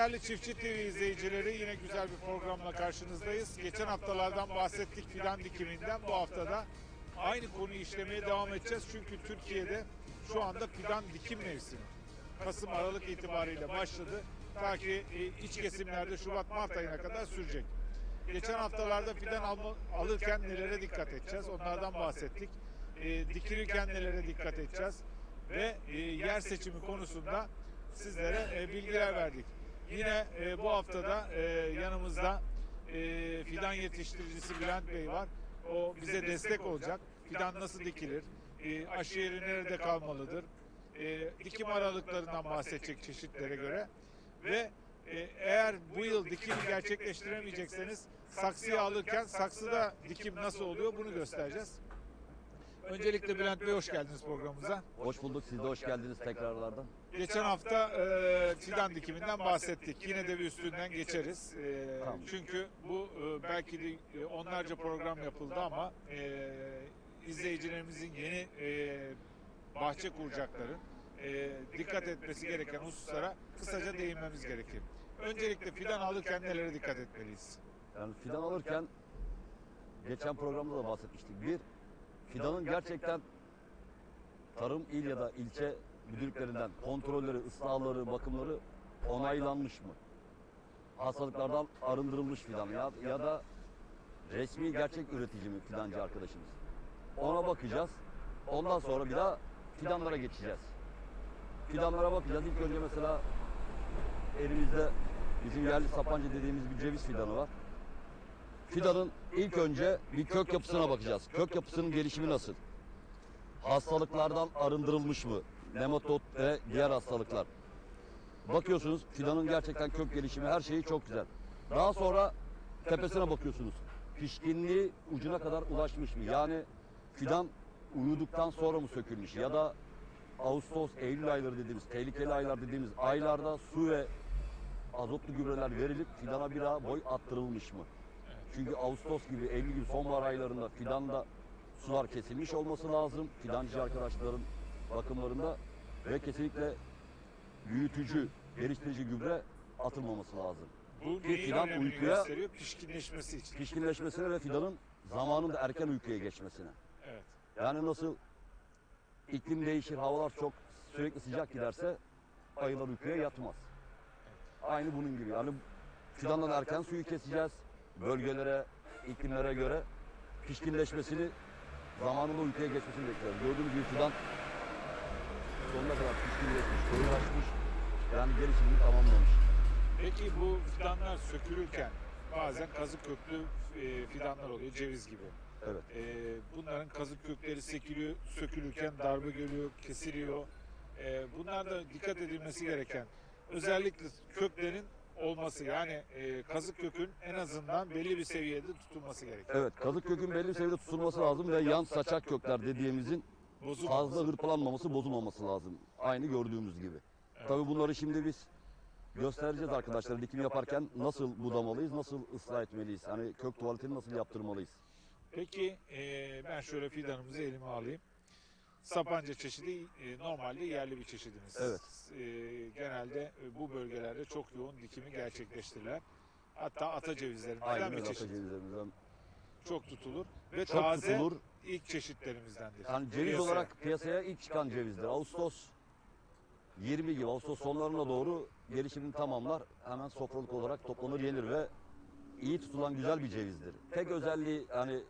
Değerli Çiftçi TV izleyicileri yine güzel bir programla karşınızdayız. Geçen haftalardan bahsettik fidan dikiminden. Bu haftada aynı konuyu işlemeye devam edeceğiz. Çünkü Türkiye'de şu anda fidan dikim mevsimi. Kasım Aralık itibariyle başladı. Ta ki e, iç kesimlerde Şubat Mart ayına kadar sürecek. Geçen haftalarda fidan alırken nelere dikkat edeceğiz? Onlardan bahsettik. E, dikilirken nelere dikkat edeceğiz? Ve e, yer seçimi konusunda sizlere e, bilgiler verdik. Yine e, bu haftada e, yanımızda e, fidan yetiştiricisi Bülent Bey var. O bize destek olacak. Fidan nasıl dikilir? E, aşı yeri nerede kalmalıdır? E, dikim aralıklarından bahsedecek çeşitlere göre. Ve e, eğer bu yıl dikimi gerçekleştiremeyecekseniz saksıyı alırken saksıda dikim nasıl oluyor bunu göstereceğiz. Öncelikle Bülent Bey hoş geldiniz programımıza. Hoş bulduk. Siz de hoş geldiniz tekrarlardan. Geçen hafta e, fidan dikiminden bahsettik. Yine de bir üstünden geçeriz. E, Tamam. Çünkü bu e, belki de e, onlarca program yapıldı ama e, izleyicilerimizin yeni e, bahçe kuracakların e, dikkat etmesi gereken hususlara kısaca değinmemiz gerekir. Öncelikle fidan alırken nelere dikkat etmeliyiz? Yani fidan alırken geçen programda da bahsetmiştik. Bir, fidanın gerçekten tarım il ya da ilçe müdürlüklerinden kontrolleri, ıslahları, bakımları onaylanmış mı? Hastalıklardan arındırılmış fidan ya, ya da resmi gerçek üretici mi fidancı arkadaşımız? Ona bakacağız. Ondan sonra bir daha fidanlara geçeceğiz. Fidanlara bakacağız. İlk önce mesela elimizde bizim yerli sapanca dediğimiz bir ceviz fidanı var. Fidanın ilk önce bir kök yapısına bakacağız. Kök yapısının gelişimi nasıl? Hastalıklardan arındırılmış mı? Nematod ve diğer hastalıklar. Bakıyorsunuz fidanın gerçekten kök gelişimi her şeyi çok güzel. Daha sonra tepesine bakıyorsunuz. Pişkinliği ucuna kadar ulaşmış mı? Yani fidan uyuduktan sonra mı sökülmüş ya da Ağustos, Eylül ayları dediğimiz tehlikeli aylar dediğimiz aylarda su ve azotlu gübreler verilip fidana bir boy attırılmış mı? Çünkü Ağustos gibi, Eylül gibi sonbahar aylarında fidanda sular kesilmiş olması lazım. Fidancı arkadaşların bakımlarında ve kesinlikle büyütücü, geliştirici gübre atılmaması lazım. Bu Ki fidan uykuya-? Pişkinleşmesi için. Pişkinleşmesine ve fidanın zamanında erken uykuya geçmesine. Evet. Yani nasıl iklim değişir, havalar çok sürekli sıcak giderse ayılar uykuya yatmaz. Aynı bunun gibi. Yani fidandan erken suyu keseceğiz. Bölgelere, iklimlere göre pişkinleşmesini, zamanında uykuya geçmesini bekliyoruz. Gördüğünüz gibi fidan sonuna kadar pişkinleşmiş, koyulaşmış. Yani gelişimini tamamlamış. Peki bu fidanlar sökülürken bazen kazık köklü e, fidanlar oluyor ceviz gibi. Evet. E, bunların kazık kökleri sekiliyor, sökülürken darbe görüyor, kesiliyor. E, bunlar da dikkat edilmesi gereken özellikle köklerin olması yani e, kazık kökün en azından belli bir seviyede tutulması gerekiyor. Evet, kazık kökün belli bir seviyede tutulması lazım ve yan saçak kökler dediğimizin Bozulmaması. fazla hırpalanmaması, bozulmaması lazım. Aynı gördüğümüz gibi. Evet. Tabii bunları şimdi biz göstereceğiz arkadaşlar. Dikim yaparken nasıl budamalıyız, nasıl ıslah etmeliyiz? Hani kök tuvaletini nasıl yaptırmalıyız? Peki e, ben şöyle fidanımızı elime alayım. Sapanca çeşidi e, normalde yerli bir çeşidimiz. Evet. E, genelde e, bu bölgelerde çok yoğun dikimi gerçekleştirirler. Hatta ata cevizlerinden Aynen bir öyle çeşit. atacağımızdan. Çok tutulur ve Çok taze tutulur. ilk çeşitlerimizdendir. Yani ceviz Piyasaya. olarak piyasaya ilk çıkan cevizdir. Ağustos 20 gibi, Ağustos sonlarına doğru gelişimini tamamlar. Hemen sofralık olarak toplanır yenir ve iyi tutulan güzel bir cevizdir. Tek özelliği hani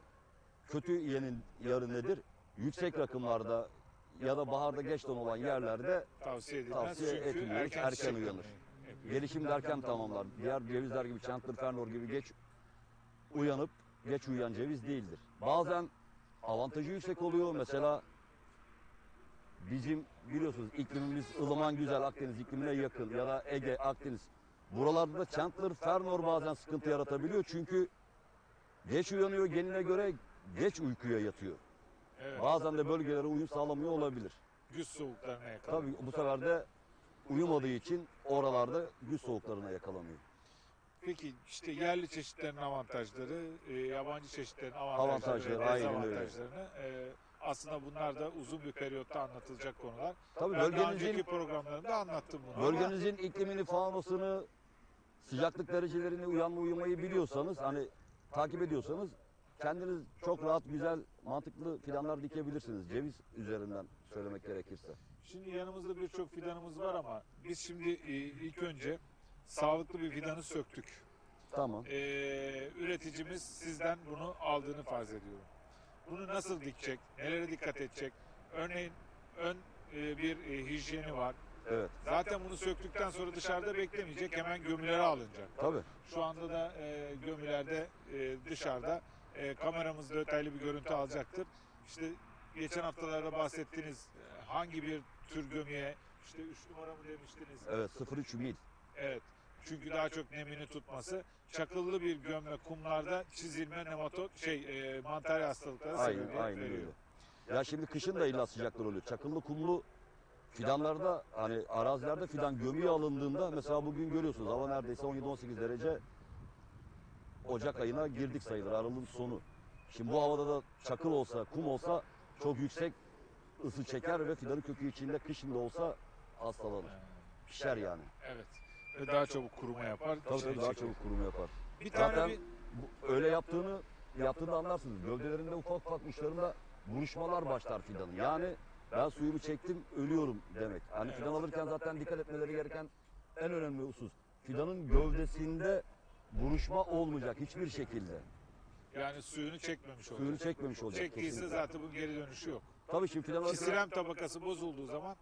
kötü yenin yarı nedir? Yüksek rakımlarda ya da baharda geç don olan yerlerde tavsiye edilmez Tavsiye çünkü etmiyoruz. erken, Erken uyanır. gelişim derken tamamlar. Diğer cevizler gibi Chandler Fernor gibi geç uyanıp geç uyuyan ceviz değildir. Bazen avantajı yüksek oluyor. Mesela bizim biliyorsunuz iklimimiz ılıman güzel Akdeniz iklimine yakın ya da Ege, Akdeniz. Buralarda da Chandler Fernor bazen sıkıntı yaratabiliyor çünkü geç uyanıyor geline göre geç uykuya yatıyor. Evet. Bazen de bölgelere uyum sağlamıyor olabilir. Güz soğuklarına yakalanıyor. Tabii bu sefer de uyumadığı için oralarda güz soğuklarına yakalanıyor. Peki işte yerli çeşitlerin avantajları, e, yabancı çeşitlerin avantajları, Avantajları, ve aynen öyle. dezavantajlarını e, aslında bunlar da uzun bir periyotta anlatılacak konular. Tabii Ben daha bölgenizin önceki programlarımda anlattım bunu. ama bölgenizin iklimini, faunasını sıcaklık derecelerine uyanma uyumayı biliyorsanız hani takip ediyorsanız kendiniz çok rahat güzel mantıklı fidanlar dikebilirsiniz ceviz üzerinden söylemek gerekirse. Şimdi yanımızda birçok fidanımız var ama biz şimdi e, ilk önce sağlıklı bir fidanı söktük. Tamam. Ee, üreticimiz sizden bunu aldığını farz ediyorum. Bunu nasıl dikecek, nelere dikkat edecek? Örneğin ön e, bir e, hijyeni var. Evet. Zaten bunu söktükten sonra dışarıda beklemeyecek, hemen gömülere alınacak. Tabii. Şu anda da e, gömülerde e, dışarıda e, kameramızda detaylı bir görüntü alacaktır. İşte geçen haftalarda bahsettiğiniz e, hangi bir tür gömüye, işte 3 numara mı demiştiniz? Evet 0,3 mil. Evet. Çünkü daha çok nemini tutması. Çakıllı bir gömme kumlarda çizilme nematot şey e, mantar hastalıkları Aynen, sebebiyet aynen veriyor. öyle. Ya şimdi kışın da illa sıcaklar oluyor. Çakıllı kumlu fidanlarda hani arazilerde fidan gömüye alındığında mesela bugün görüyorsunuz hava neredeyse 17-18 derece Ocak ayına girdik sayılır Aralık'ın sonu. Şimdi bu havada da çakıl olsa kum olsa çok yüksek ısı çeker ve fidanın kökü içinde kışın da olsa hastalanır. Pişer yani. Evet. Ve daha çabuk kuruma yapar. Tabii tabii daha çabuk kurumu yapar. Bir tane Zaten bir bu, öyle yaptığını yaptığını anlarsınız. Gövdelerinde ufak ufak uçlarında buruşmalar başlar fidanın. Yani ben suyunu çektim ölüyorum demek. Hani fidan alırken zaten dikkat etmeleri gereken en önemli husus. Fidanın gövdesinde buruşma olmayacak hiçbir şekilde. yani suyunu çekmemiş olacak. Suyunu çekmemiş olacak. Çektiyse kesinlikle. zaten bunun geri dönüşü yok. Tabii şimdi fidan alırken Kisilem tabakası bozulduğu zaman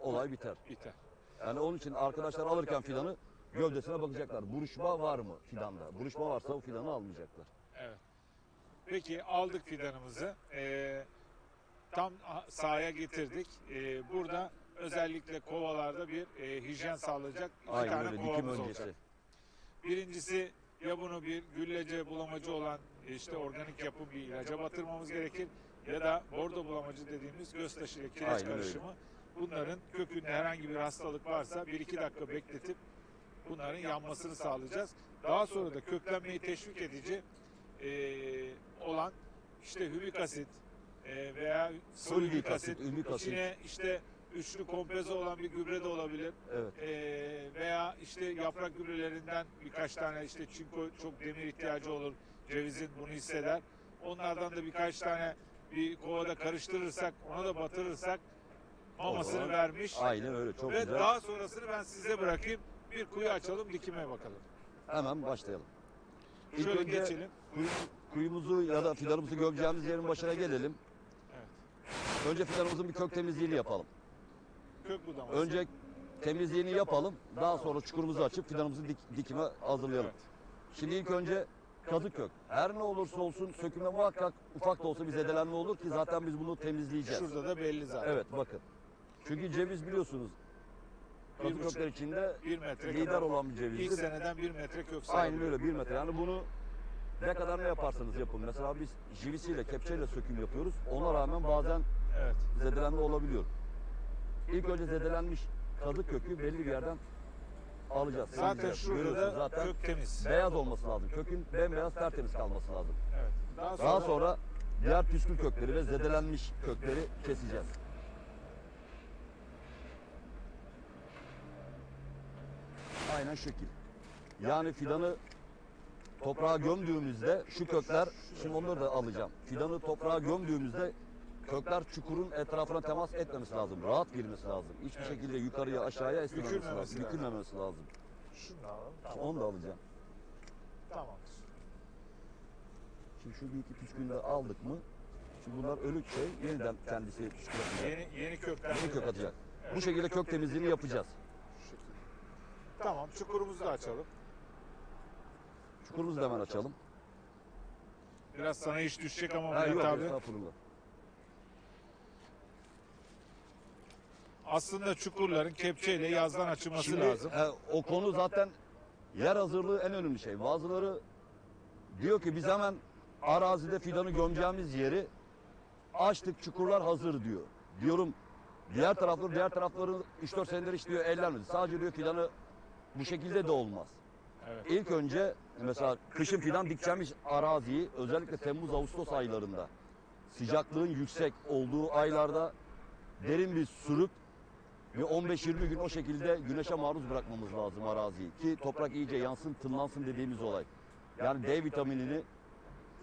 olay biter. biter. Yani onun için arkadaşlar alırken fidanı gövdesine bakacaklar. Buruşma var mı fidanda? Buruşma varsa o fidanı almayacaklar. Evet. Peki aldık fidanımızı. Ee, tam sahaya getirdik. Ee, burada özellikle kovalarda bir e, hijyen sağlayacak iki Aynen tane öyle dikim kovamız öncesi. olacak. Birincisi ya bunu bir güllece bulamacı olan işte organik yapım bir ilaca batırmamız gerekir ya da bordo bulamacı dediğimiz göz ile kireç Aynen öyle. karışımı. Bunların kökünde herhangi bir hastalık varsa 1-2 dakika bekletip bunların yanmasını sağlayacağız. Daha sonra da köklenmeyi teşvik edici e, olan işte hümik asit e, veya hümik asit, hümik asit. işte üçlü kompoze olan bir gübre de olabilir. Evet. Ee, veya işte yaprak gübrelerinden birkaç tane işte çinko çok demir ihtiyacı olur. Cevizin bunu hisseder. Onlardan da birkaç tane bir kovada karıştırırsak, ona da batırırsak mamasını zaman vermiş. Aynen öyle çok Ve güzel. daha sonrasını ben size bırakayım. Bir kuyu açalım, dikime bakalım. Hemen başlayalım. İlk Şöyle önce geçelim. kuyu- kuyumuzu ya da fidanımızı gömeceğimiz yerin başına gelelim. Evet. Önce fidanımızın bir kök temizliğini yapalım. Kök budaması. Önce temizliğini yapalım. Daha sonra çukurumuzu açıp fidanımızı dik- dikime hazırlayalım. Şimdi ilk önce kazık kök. Her ne olursa olsun söküme muhakkak ufak da olsa bir zedelenme olur ki zaten biz bunu temizleyeceğiz. Şurada da belli zaten. Evet bakın. Çünkü ceviz biliyorsunuz kazık kökler içinde Bir metre lider olan bir İlk cevizdir. seneden bir metre kök Aynen sağlıyor. öyle bir metre. Yani bunu ne kadar ne yaparsanız yapın. Mesela biz jivisiyle, kepçeyle söküm yapıyoruz. Ona rağmen bazen Evet. zedelenme olabiliyor. İlk önce zedelenmiş kazık kökü belli bir yerden alacağız. Zaten şurada zaten kök temiz. beyaz olması lazım. Kökün bembeyaz tertemiz kalması lazım. Evet. Daha sonra, Daha sonra diğer püskül kökleri ve zedelenmiş kökleri keseceğiz. Aynen şekil. Yani fidanı toprağa gömdüğümüzde şu kökler, şimdi onları da alacağım. Fidanı toprağa gömdüğümüzde kökler çukurun etrafına temas etmemesi lazım. Rahat girmesi lazım. Hiçbir şekilde yukarıya aşağıya esnememesi Bükülmemesi lazım. lazım. Bükülmemesi lazım. Şunu da alalım. Tamam. Onu da alacağım. Tamamdır. Şimdi şu bir iki püskülü de aldık mı? Şimdi bunlar ölü şey yeniden kendisi atacak. Yeni, yeni kökler. Yeni kök atacak. Bu şekilde kök temizliğini yapacağız. Tamam çukurumuzu da açalım. Çukurumuzu da hemen açalım. Biraz sana iş düşecek ama Ha, Mehmet yok abi. estağfurullah. Aslında çukurların kepçeyle yazdan açılması Şimdi lazım. e, o konu zaten yer hazırlığı en önemli şey. Bazıları diyor ki biz hemen arazide fidanı gömeceğimiz yeri açtık çukurlar hazır diyor. Diyorum diğer tarafları diğer tarafları 3-4 senedir hiç diyor ellenmedi. Sadece diyor fidanı bu şekilde de olmaz. Evet. İlk önce mesela kışın fidan dikeceğimiz araziyi özellikle Temmuz-Ağustos aylarında sıcaklığın yüksek olduğu aylarda derin bir sürüp Ve 15-20 gün o şekilde güneşe maruz bırakmamız lazım araziyi. Ki toprak iyice yansın, tınlansın dediğimiz olay. Yani D vitaminini,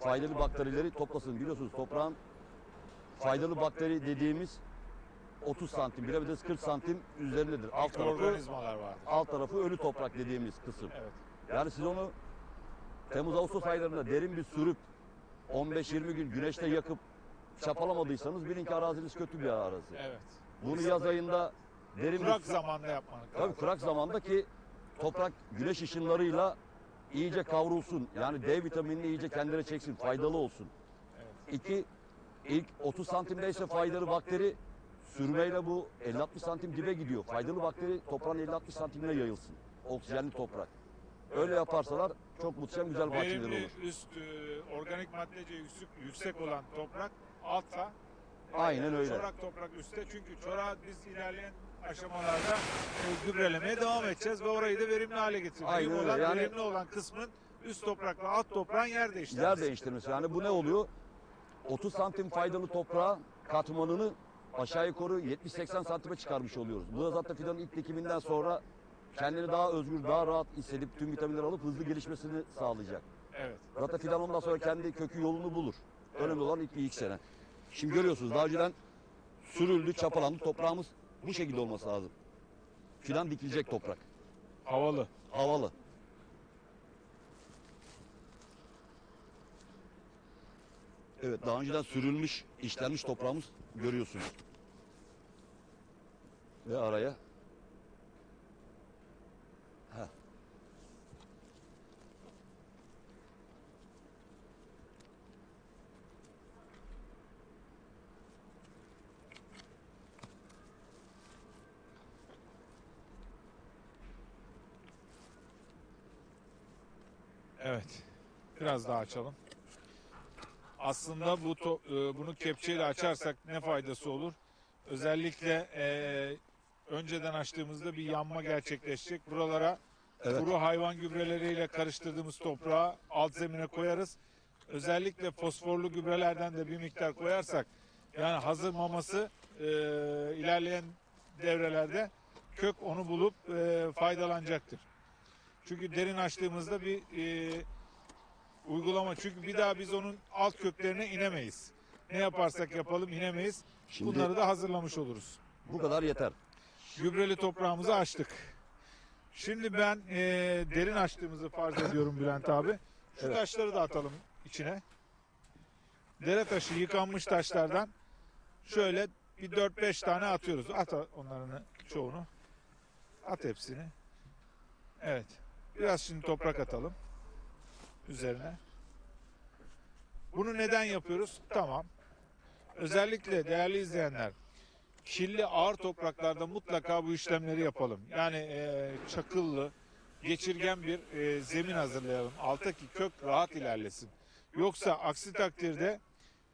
faydalı bakterileri toplasın. Biliyorsunuz toprağın faydalı bakteri dediğimiz 30 santim, bilemediniz 40 santim üzerindedir. Alt tarafı, alt tarafı ölü toprak dediğimiz kısım. Yani siz onu Temmuz-Ağustos aylarında derin bir sürüp 15-20 gün güneşte yakıp çapalamadıysanız bilin ki araziniz kötü bir arazi. Evet. Bunu yaz ayında derin Kurak zamanda yapmak tabii lazım. kurak zamanda ki toprak güneş ışınlarıyla iyice kavrulsun. Yani D vitaminini iyice kendine çeksin, faydalı olsun. İki, ilk 30 santimdeyse faydalı bakteri sürmeyle bu 50-60 santim dibe gidiyor. Faydalı bakteri toprağın 50-60 santimine yayılsın. Oksijenli toprak. Öyle yaparsalar çok muhteşem güzel bahçeler Verimli olur. üst e, organik maddece yüksek, yüksek olan toprak altta. Aynen öyle. Çorak toprak üstte. Çünkü çorağı biz ilerleyen aşamalarda e, gübrelemeye devam edeceğiz ve orayı da verimli hale getireceğiz. Aynen öyle. olan Yani- verimli olan kısmın üst toprakla alt toprağın yer değiştirmesi. Yer değiştirmesi. Yani bu ne oluyor? 30 santim faydalı toprağa katmanını aşağı yukarı 70-80 santime çıkarmış oluyoruz. Bu da zaten fidanın ilk dikiminden sonra kendini daha özgür, daha rahat hissedip tüm vitaminleri alıp hızlı gelişmesini sağlayacak. Evet. Zaten fidan ondan sonra kendi kökü yolunu bulur. Önemli olan ilk bir ilk sene. Şimdi görüyorsunuz daha önceden sürüldü, çapalandı. Toprağımız bu şekilde olması lazım. Fidan dikilecek toprak. Havalı. Havalı. Evet daha önceden sürülmüş, işlenmiş toprağımız görüyorsunuz. Ve araya Evet. Biraz daha açalım. Aslında bu to- e, bunu kepçeyle açarsak ne faydası olur? Özellikle e, önceden açtığımızda bir yanma gerçekleşecek. Buralara Evet. kuru hayvan gübreleriyle karıştırdığımız toprağı alt zemine koyarız. Özellikle fosforlu gübrelerden de bir miktar koyarsak yani hazır maması e, ilerleyen devrelerde kök onu bulup e, faydalanacaktır. Çünkü derin açtığımızda bir e, uygulama çünkü bir daha biz onun alt köklerine inemeyiz. Ne yaparsak yapalım inemeyiz. Şimdi Bunları da hazırlamış oluruz. bu kadar yeter. Gübreli toprağımızı açtık. Şimdi ben e, derin açtığımızı farz ediyorum Bülent abi. Şu Evet. taşları da atalım içine. Dere taşı yıkanmış taşlardan şöyle bir 4-5 tane atıyoruz. At onların çoğunu. At hepsini. Evet. Biraz şimdi toprak atalım. Üzerine. Bunu neden yapıyoruz? Tamam. Özellikle değerli izleyenler kirli ağır topraklarda mutlaka bu işlemleri yapalım. Yani e, çakıllı, geçirgen bir e, zemin hazırlayalım. Alttaki kök rahat ilerlesin. Yoksa aksi takdirde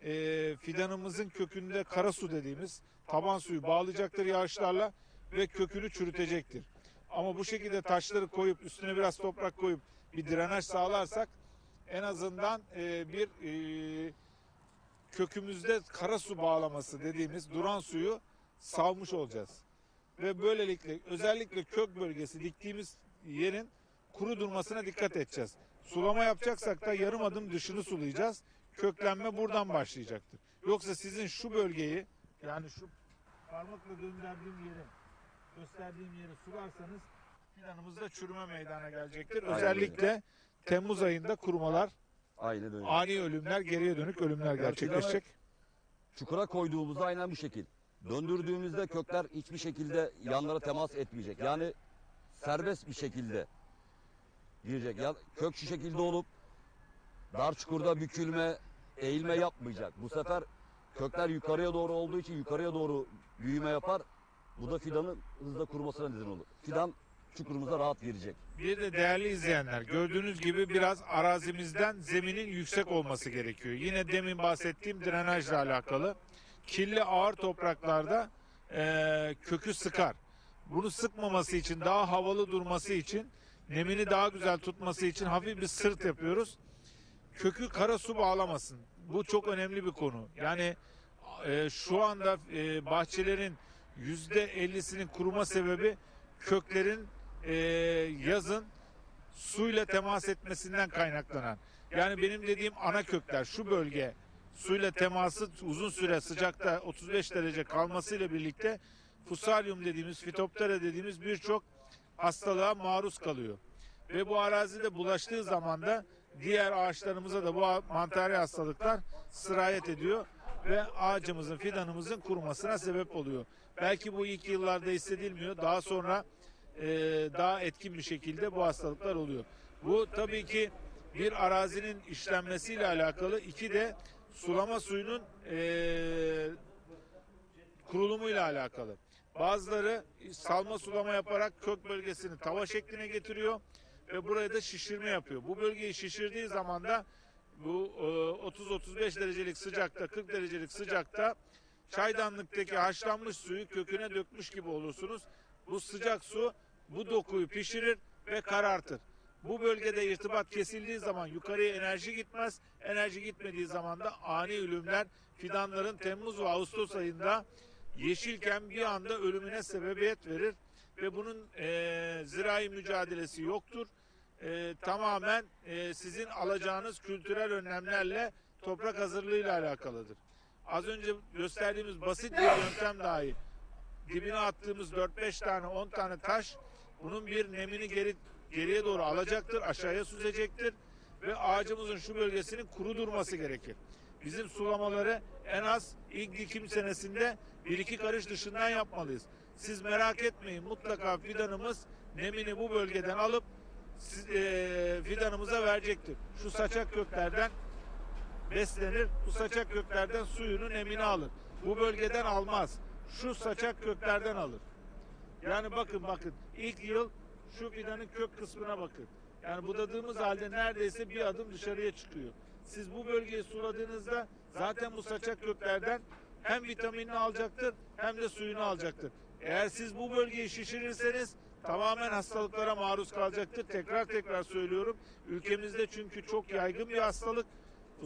e, fidanımızın kökünde kara su dediğimiz taban suyu bağlayacaktır yağışlarla ve kökünü çürütecektir. Ama bu şekilde taşları koyup üstüne biraz toprak koyup bir drenaj sağlarsak en azından e, bir e, kökümüzde kara su bağlaması dediğimiz duran suyu salmış olacağız. Ve böylelikle özellikle kök bölgesi diktiğimiz yerin kuru durmasına dikkat edeceğiz. Sulama yapacaksak da yarım adım dışını sulayacağız. Köklenme buradan başlayacaktır. Yoksa sizin şu bölgeyi yani şu parmakla gönderdiğim yeri gösterdiğim yeri sularsanız fidanımızda çürüme meydana gelecektir. Özellikle Temmuz ayında kurumalar, Aynen öyle. ani ölümler, geriye dönük ölümler gerçekleşecek. Çukura koyduğumuzda aynen bu şekil. Döndürdüğümüzde kökler hiçbir şekilde yanlara temas etmeyecek. Yani serbest bir şekilde girecek. Ya, kök şu şekilde olup dar çukurda bükülme, eğilme yapmayacak. Bu sefer kökler yukarıya doğru olduğu için yukarıya doğru büyüme yapar. Bu da fidanın hızla kurumasına neden olur. Fidan çukurumuza rahat girecek. Bir de değerli izleyenler gördüğünüz gibi biraz arazimizden zeminin yüksek olması gerekiyor. Yine demin bahsettiğim drenajla alakalı. Kirli ağır topraklarda eee, kökü sıkar. Bunu sıkmaması için daha havalı durması için nemini daha güzel tutması için hafif bir sırt yapıyoruz. Kökü kara su bağlamasın. Bu çok önemli bir konu. Yani eee, şu anda eee, bahçelerin %50'sinin kuruma sebebi köklerin e, yazın suyla temas etmesinden kaynaklanan. Yani benim dediğim ana kökler şu bölge suyla teması uzun süre sıcakta 35 derece kalmasıyla birlikte fusaryum dediğimiz fitoptera dediğimiz birçok hastalığa maruz kalıyor. Ve bu arazide bulaştığı zaman da diğer ağaçlarımıza da bu mantari hastalıklar sirayet ediyor ve ağacımızın, fidanımızın kurumasına sebep oluyor. Belki bu ilk yıllarda hissedilmiyor. Daha sonra e, daha etkin bir şekilde bu hastalıklar oluyor. Bu tabii ki bir arazinin işlenmesiyle alakalı. iki de sulama suyunun e, kurulumuyla alakalı. Bazıları salma sulama yaparak kök bölgesini tava şekline getiriyor ve buraya da şişirme yapıyor. Bu bölgeyi şişirdiği zaman da bu e, 30-35 derecelik sıcakta 40 derecelik sıcakta çaydanlıktaki haşlanmış suyu köküne dökmüş gibi olursunuz. Bu sıcak su bu dokuyu pişirir ve karartır. Bu bölgede irtibat kesildiği zaman yukarıya enerji gitmez. Enerji gitmediği zaman da ani ölümler fidanların Temmuz ve Ağustos ayında yeşilken bir anda ölümüne sebebiyet verir ve bunun e, zirai mücadelesi yoktur. E, tamamen e, sizin alacağınız kültürel önlemlerle toprak hazırlığıyla alakalıdır. Az önce gösterdiğimiz basit bir yöntem dahi dibine attığımız 4-5 tane 10 tane taş bunun bir nemini geri geriye doğru alacaktır, aşağıya süzecektir ve ağacımızın şu bölgesinin kuru durması gerekir. Bizim sulamaları en az ilk dikim senesinde bir iki karış dışından yapmalıyız. Siz merak etmeyin mutlaka fidanımız nemini bu bölgeden alıp eee, fidanımıza verecektir. Şu saçak köklerden beslenir. Bu saçak köklerden suyunu nemini alır. Bu bölgeden almaz. Şu saçak köklerden alır. Yani bakın bakın ilk yıl şu fidanın kök kısmına bakın. Yani budadığımız halde neredeyse bir adım dışarıya çıkıyor. Siz bu bölgeyi suladığınızda zaten bu saçak köklerden hem vitaminini alacaktır hem de suyunu alacaktır. Eğer siz bu bölgeyi şişirirseniz tamamen hastalıklara maruz kalacaktır. Tekrar tekrar söylüyorum. Ülkemizde çünkü çok yaygın bir hastalık.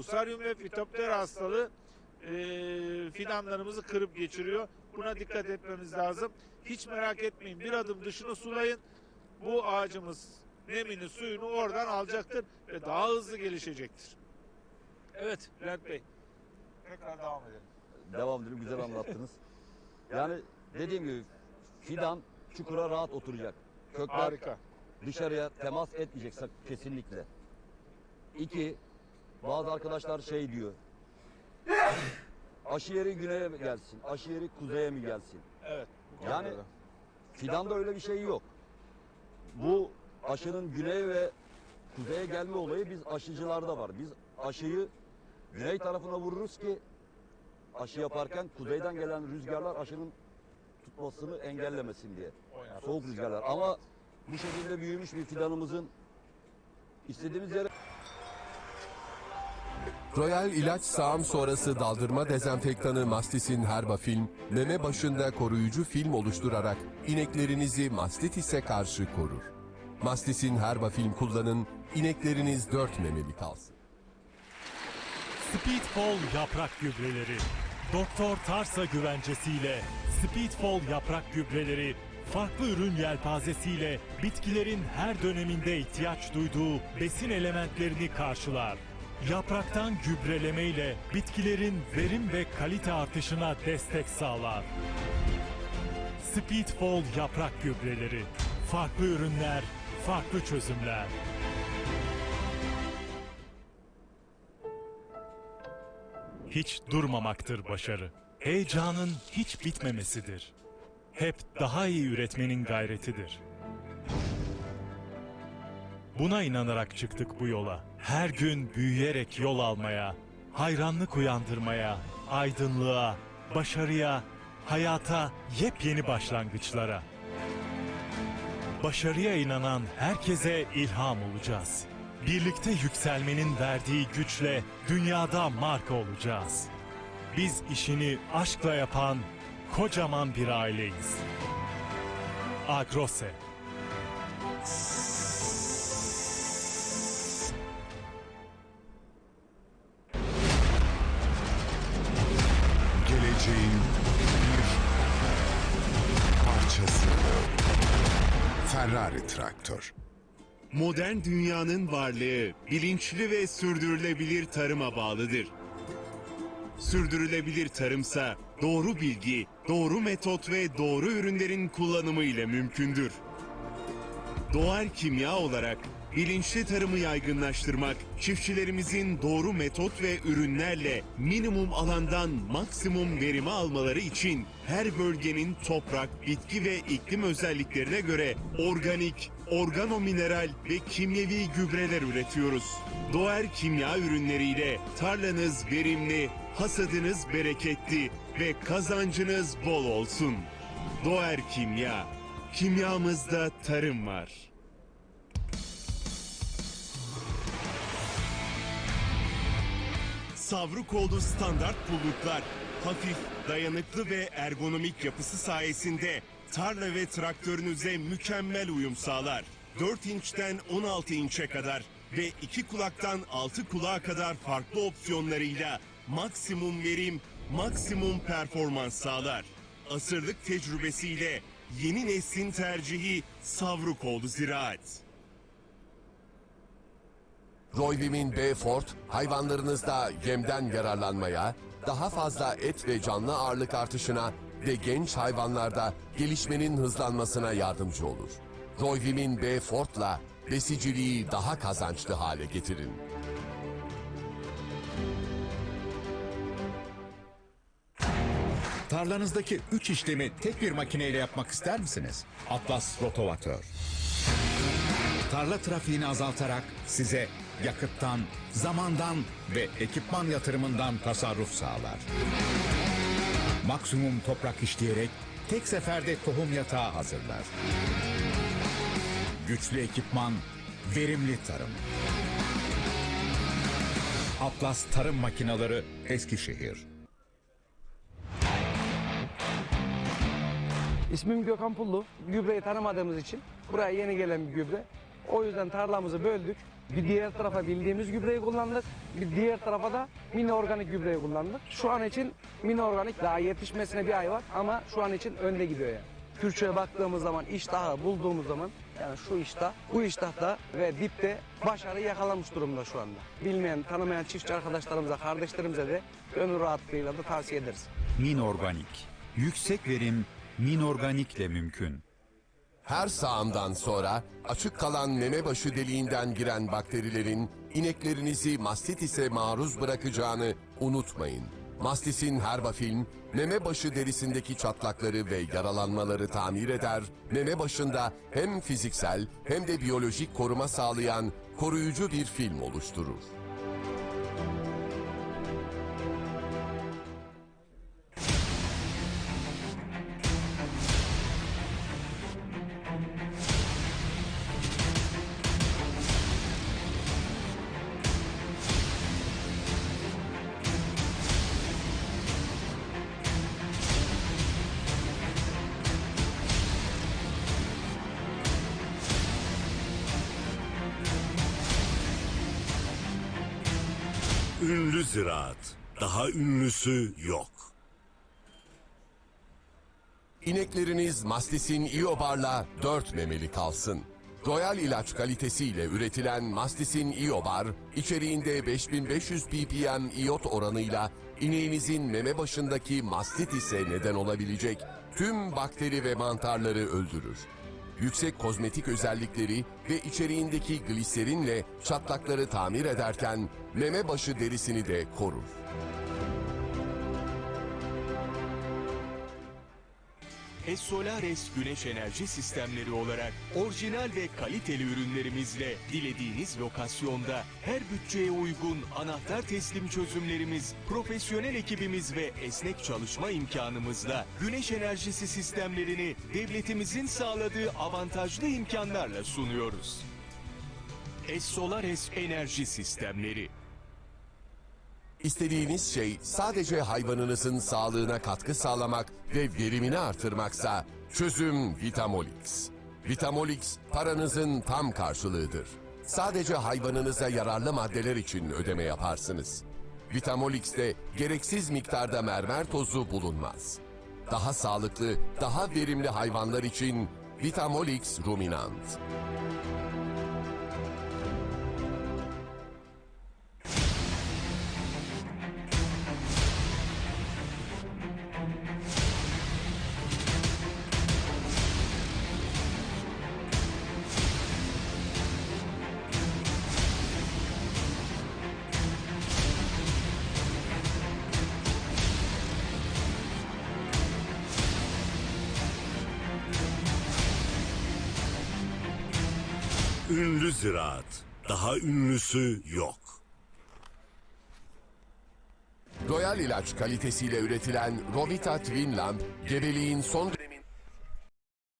Fusaryum ve fitoptera hastalığı eee, fidanlarımızı kırıp geçiriyor. Buna dikkat etmemiz lazım. Hiç merak etmeyin. Bir adım dışını sulayın. Bu ağacımız nemini, suyunu oradan alacaktır ve daha hızlı gelişecektir. Evet Bülent Bey. Tekrar devam edelim. Devam edelim güzel anlattınız. Yani dediğim gibi fidan çukura rahat oturacak. Kökler Harika. dışarıya temas etmeyecek sak- kesinlikle. İki, bazı arkadaşlar şey diyor. Aşı yeri güneye mi gelsin, aşı yeri kuzeye mi gelsin? Evet. Yani fidanda öyle bir şey yok. Bu aşının güney ve kuzeye gelme olayı biz aşıcılarda var. Biz aşıyı güney tarafına vururuz ki aşı yaparken kuzeyden gelen rüzgarlar aşının tutmasını engellemesin diye. Soğuk rüzgarlar ama bu şekilde büyümüş bir fidanımızın istediğimiz yere Royal ilaç sağım sonrası daldırma dezenfektanı Mastis'in Herbafilm, meme başında koruyucu film oluşturarak ineklerinizi mastitise karşı korur. Mastis'in Herbafilm kullanın, inekleriniz dört memeli kalsın. Speedfall yaprak gübreleri. Doktor Tarsa güvencesiyle Speedfall yaprak gübreleri farklı ürün yelpazesiyle bitkilerin her döneminde ihtiyaç duyduğu besin elementlerini karşılar. Yapraktan gübrelemeyle bitkilerin verim ve kalite artışına destek sağlar. Speedfall yaprak gübreleri. Farklı ürünler, farklı çözümler. Hiç durmamaktır başarı. Heyecanın hiç bitmemesidir. Hep daha iyi üretmenin gayretidir. Buna inanarak çıktık bu yola. Her gün büyüyerek yol almaya, hayranlık uyandırmaya, aydınlığa, başarıya, hayata, yepyeni başlangıçlara. Başarıya inanan herkese ilham olacağız. Birlikte yükselmenin verdiği güçle dünyada marka olacağız. Biz işini aşkla yapan kocaman bir aileyiz. Agrose Ferrari traktör. Modern dünyanın varlığı bilinçli ve sürdürülebilir tarıma bağlıdır. Sürdürülebilir tarımsa doğru bilgi, doğru metot ve doğru ürünlerin kullanımı ile mümkündür. Doğal kimya olarak bilinçli tarımı yaygınlaştırmak, çiftçilerimizin doğru metot ve ürünlerle minimum alandan maksimum verimi almaları için her bölgenin toprak, bitki ve iklim özelliklerine göre organik, organomineral ve kimyevi gübreler üretiyoruz. Doğal kimya ürünleriyle tarlanız verimli, hasadınız bereketli ve kazancınız bol olsun. Doğal kimya, kimyamızda tarım var. Savrukoğlu standart pulluklar hafif, dayanıklı ve ergonomik yapısı sayesinde tarla ve traktörünüze mükemmel uyum sağlar. 4 inçten 16 inçe kadar ve 2 kulaktan 6 kulağa kadar farklı opsiyonlarıyla maksimum verim, maksimum performans sağlar. Asırlık tecrübesiyle yeni neslin tercihi Savrukoğlu Ziraat. Royvimin B Ford hayvanlarınızda yemden yararlanmaya, daha fazla et ve canlı ağırlık artışına ve genç hayvanlarda gelişmenin hızlanmasına yardımcı olur. Royvimin B Ford'la besiciliği daha kazançlı hale getirin. Tarlanızdaki 3 işlemi tek bir makineyle yapmak ister misiniz? Atlas Rotovatör. Tarla trafiğini azaltarak size yakıttan, zamandan ve ekipman yatırımından tasarruf sağlar. Maksimum toprak işleyerek tek seferde tohum yatağı hazırlar. Güçlü ekipman, verimli tarım. Atlas Tarım Makineleri Eskişehir. İsmim Gökhan Pullu. Gübreyi tanımadığımız için buraya yeni gelen bir gübre. O yüzden tarlamızı böldük. Bir diğer tarafa bildiğimiz gübreyi kullandık. Bir diğer tarafa da mini organik gübreyi kullandık. Şu an için mini organik daha yetişmesine bir ay var ama şu an için önde gidiyor yani. Kürçüğe baktığımız zaman iştahı bulduğumuz zaman yani şu iştah, bu iştahta ve dipte başarı yakalamış durumda şu anda. Bilmeyen, tanımayan çiftçi arkadaşlarımıza, kardeşlerimize de gönül rahatlığıyla da tavsiye ederiz. Min organik. Yüksek verim min organikle mümkün. Her sağımdan sonra açık kalan meme başı deliğinden giren bakterilerin ineklerinizi mastitise maruz bırakacağını unutmayın. Mastisin Herbafilm, meme başı derisindeki çatlakları ve yaralanmaları tamir eder, meme başında hem fiziksel hem de biyolojik koruma sağlayan koruyucu bir film oluşturur. Ünlü ziraat. Daha ünlüsü yok. İnekleriniz Mastis'in İyobar'la 4 memeli kalsın. Royal ilaç kalitesiyle üretilen Mastis'in İyobar, içeriğinde 5500 ppm iyot oranıyla ineğinizin meme başındaki mastitise neden olabilecek tüm bakteri ve mantarları öldürür. Yüksek kozmetik özellikleri ve içeriğindeki gliserinle çatlakları tamir ederken meme başı derisini de korur. Es-Solares güneş enerji sistemleri olarak orijinal ve kaliteli ürünlerimizle dilediğiniz lokasyonda her bütçeye uygun anahtar teslim çözümlerimiz, profesyonel ekibimiz ve esnek çalışma imkanımızla güneş enerjisi sistemlerini devletimizin sağladığı avantajlı imkanlarla sunuyoruz. Es-Solares Enerji Sistemleri İstediğiniz şey sadece hayvanınızın sağlığına katkı sağlamak ve verimini artırmaksa çözüm Vitamolix. Vitamolix paranızın tam karşılığıdır. Sadece hayvanınıza yararlı maddeler için ödeme yaparsınız. Vitamolix'te gereksiz miktarda mermer tozu bulunmaz. Daha sağlıklı, daha verimli hayvanlar için Vitamolix Ruminant. Ünlü ziraat. Daha ünlüsü yok. Royal ilaç kalitesiyle üretilen Rovita Twin Lamp, gebeliğin son